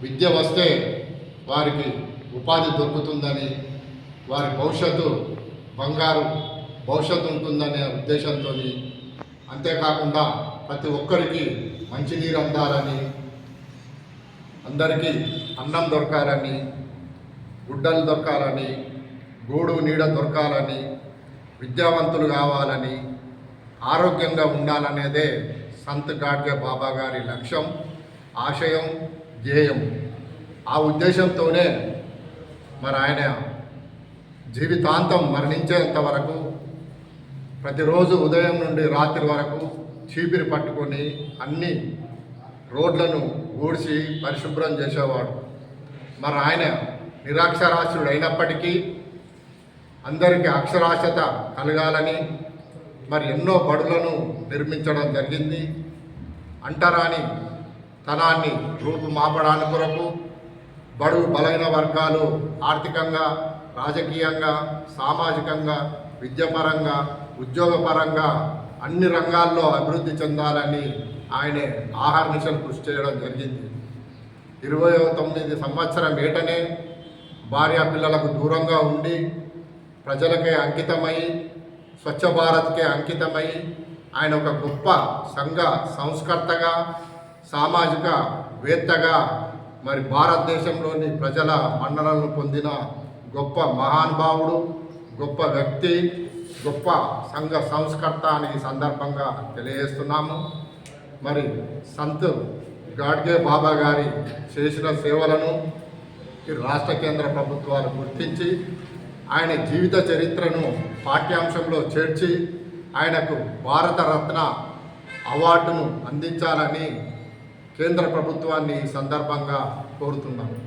విద్య వస్తే వారికి ఉపాధి దొరుకుతుందని వారి భవిష్యత్తు బంగారు భవిష్యత్తు ఉంటుందనే ఉద్దేశంతో అంతేకాకుండా ప్రతి ఒక్కరికి మంచినీరు అందాలని అందరికీ అన్నం దొరకాలని గుడ్డలు దొరకాలని గూడు నీడ దొరకాలని విద్యావంతులు కావాలని ఆరోగ్యంగా ఉండాలనేదే సంత్ గాడ్గే బాబా గారి లక్ష్యం ఆశయం ధ్యేయం ఆ ఉద్దేశంతోనే మరి ఆయన జీవితాంతం మరణించేంత వరకు ప్రతిరోజు ఉదయం నుండి రాత్రి వరకు చీపిరి పట్టుకొని అన్ని రోడ్లను ఊడ్చి పరిశుభ్రం చేసేవాడు. మరి ఆయన నిరాక్షరాస్యుడు అయినప్పటికీ అందరికీ అక్షరాస్యత కలగాలని మరి ఎన్నో బడులను నిర్మించడం జరిగింది. అంటరాని తనాన్ని రూపుమాపడానికి కొరకు బడుగు బలైన వర్గాలు ఆర్థికంగా రాజకీయంగా సామాజికంగా విద్యాపరంగా ఉద్యోగపరంగా అన్ని రంగాల్లో అభివృద్ధి చెందాలని ఆయనే ఆహార్నిశలు కృషి చేయడం జరిగింది. ఇరవై తొమ్మిది సంవత్సరం ఏటనే భార్య పిల్లలకు దూరంగా ఉండి ప్రజలకే అంకితమై స్వచ్ఛ భారత్కే అంకితమై ఆయన ఒక గొప్ప సంఘ సంస్కర్తగా సామాజిక వేత్తగా మరి భారతదేశంలోని ప్రజల మన్ననలను పొందిన గొప్ప మహానుభావుడు గొప్ప వ్యక్తి గొప్ప సంఘ సంస్కర్త అని ఈ సందర్భంగా తెలియజేస్తున్నాము. మరి సంత్ గాడ్గే బాబా గారి చేసిన సేవలను ఈ రాష్ట్ర కేంద్ర ప్రభుత్వాలు గుర్తించి ఆయన జీవిత చరిత్రను పాఠ్యాంశంలో చేర్చి ఆయనకు భారతరత్న అవార్డును అందించాలని కేంద్ర ప్రభుత్వాన్ని ఈ సందర్భంగా కోరుతున్నాను.